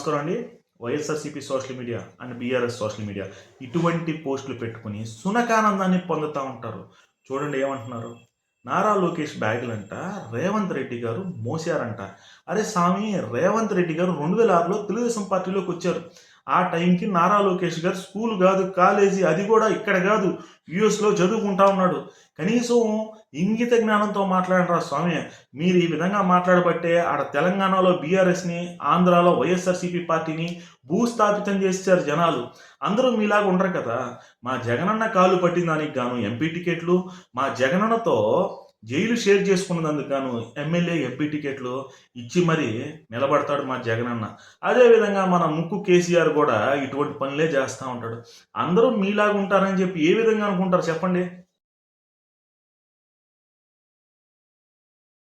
నమస్కారం అండి. YSRCP social media and BRS social media ఇటువంటి పోస్టులు పెట్టుకుని సునకానందాన్ని పొందుతూ ఉంటారు. చూడండి ఏమంటున్నారు? నారా లోకేష్ బ్యాగులంట రేవంత్ రెడ్డి గారు మోసారంట. అరే స్వామి రేవంత్ రెడ్డి గారు రెండు వేల ఆరులో తెలుగుదేశం పార్టీలోకి వచ్చారు. ఆ టైంకి నారా లోకేష్ గారు స్కూల్ కాదు కాలేజీ అది కూడా ఇక్కడ కాదు యుఎస్లో చదువుకుంటా ఉన్నాడు. కనీసం ఇంగిత జ్ఞానంతో మాట్లాడరా స్వామి. మీరు ఈ విధంగా మాట్లాడబట్టే ఆడ తెలంగాణలో బీఆర్ఎస్ని ఆంధ్రాలో వైఎస్ఆర్సీపీ పార్టీని భూస్థాపితం చేశారు జనాలు. అందరూ మీలాగా ఉండరు కదా. మా జగనన్న కాలు పట్టిన దానికి గాను ఎంపీ టికెట్లు మా జగనన్నతో జైలు షేర్ చేసుకున్నందుకు గాను ఎమ్మెల్యే ఎంపీ టికెట్లు ఇచ్చి మరీ నిలబడతాడు మా జగనన్న. అదేవిధంగా మన ముక్కు కేసీఆర్ కూడా ఇటువంటి పనులే చేస్తూ ఉంటాడు. అందరూ మీలాగుంటారని చెప్పి ఏ విధంగా అనుకుంటారు చెప్పండి?